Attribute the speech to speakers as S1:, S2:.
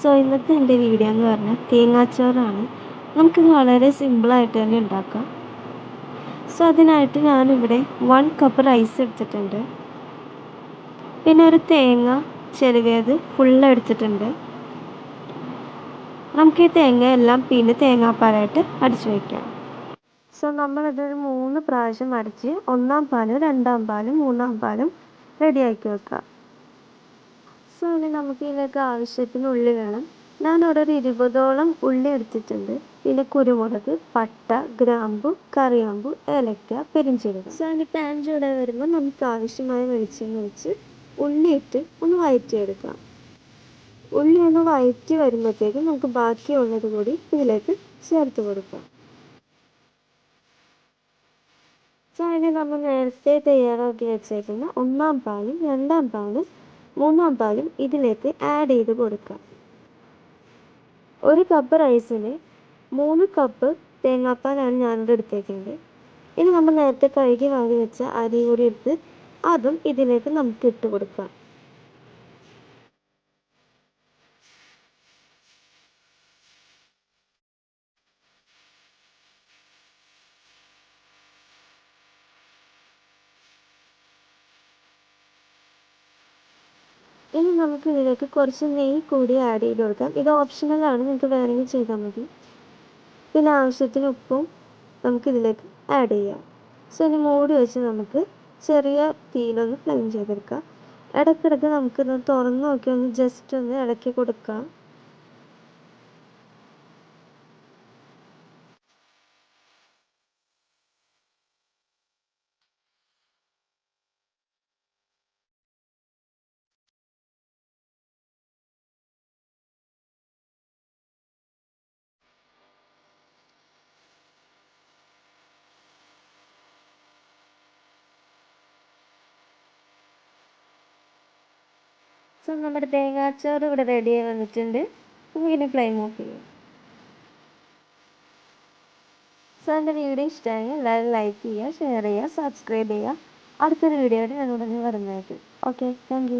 S1: So ഇന്നത്തെ എന്റെ video എന്ന് പറഞ്ഞാൽ തേങ്ങാച്ചോറാണ്. നമുക്ക് വളരെ സിമ്പിളായിട്ട് തന്നെ ഉണ്ടാക്കാം. സോ അതിനായിട്ട് ഞാനിവിടെ വൺ കപ്പ് റൈസ് എടുത്തിട്ടുണ്ട്. പിന്നെ ഒരു തേങ്ങ ചെരുവിയത് ഫുള്ള് എടുത്തിട്ടുണ്ട്. നമുക്ക് ഈ തേങ്ങ എല്ലാം പിന്നെ തേങ്ങാപ്പാലായിട്ട് അടിച്ചു വയ്ക്കാം. സോ നമ്മളിതൊരു മൂന്ന് പ്രാവശ്യം അടിച്ച് ഒന്നാം പാലും രണ്ടാം പാലും മൂന്നാം പാലും റെഡിയാക്കി വെക്കാം. ഇനി നമുക്ക് ഇതിലേക്ക് ആവശ്യത്തിന് ഉള്ളി വേണം. ഞാൻ ഒരു ഇരുപതോളം ഉള്ളി എടുത്തിട്ടുണ്ട്. പിന്നെ കുരുമുളക് പട്ട ഗ്രാമ്പു കറിയാമ്പു ഏലക്ക പെരിഞ്ചീരകം. സോ അതിന്റെ പാൻ ചൂടായി വരുമ്പോൾ നമുക്ക് ആവശ്യമായ വെളിച്ചെണ്ണ വെച്ച് ഉള്ളി ഇട്ട് ഒന്ന് വഴറ്റിയെടുക്കാം ഉള്ളി ഒന്ന് വഴറ്റി വരുമ്പോഴത്തേക്കും നമുക്ക് ബാക്കിയുള്ളത് കൂടി ഇതിലേക്ക് ചേർത്ത് കൊടുക്കാം. സോ അതിന് നമ്മൾ നേരത്തെ തയ്യാറാക്കി വെച്ചേക്കുന്ന ഒന്നാം പാലും രണ്ടാം പാലും മൂന്നാം പാലും ഇതിലേക്ക് ആഡ് ചെയ്ത് കൊടുക്കാം ഒരു കപ്പ് റൈസിന് മൂന്ന് കപ്പ് തേങ്ങാപ്പാലാണ് ഞാനിവിടെ എടുത്തേക്കുന്നത്. ഇനി നമ്മൾ നേരത്തെ കഴുകി വാങ്ങി വെച്ച അരി കൂടി എടുത്ത് അതും ഇതിലേക്ക് നമുക്ക് ഇട്ട് കൊടുക്കാം. ഇനി നമുക്ക് ഇതിലേക്ക് കുറച്ച് നെയ്യ് കൂടി ആഡ് ചെയ്ത് കൊടുക്കാം. ഇത് ഓപ്ഷണലാണ് നിങ്ങൾക്ക് വേണമെങ്കിൽ ചെയ്താൽ മതി. പിന്നെ ആവശ്യത്തിന് ഉപ്പും നമുക്ക് ഇതിലേക്ക് ആഡ് ചെയ്യാം. സോ ഇനി മൂടി വെച്ച് നമുക്ക് ചെറിയ തീയിലൊന്ന് ഫ്ലെയിം ചെയ്തെടുക്കാം. ഇടയ്ക്കിടയ്ക്ക് നമുക്കിത് തുറന്ന് നോക്കി ഒന്ന് ജസ്റ്റ് ഒന്ന് ഇളക്കി കൊടുക്കാം. സോ നമ്മുടെ തേങ്ങാച്ചോറ് ഇവിടെ റെഡി ആയി വന്നിട്ടുണ്ട്. നമുക്കിനി ഫ്ലെയിം ഓഫ് ചെയ്യാം. സോ എന്റെ വീഡിയോ ഇഷ്ടമായി എല്ലാവരും ലൈക്ക് ചെയ്യുക ഷെയർ ചെയ്യുക സബ്സ്ക്രൈബ് ചെയ്യുക. അടുത്തൊരു ആയിട്ട് ഞാൻ ഉടനെ വരുന്നതായിരിക്കും. Okay thank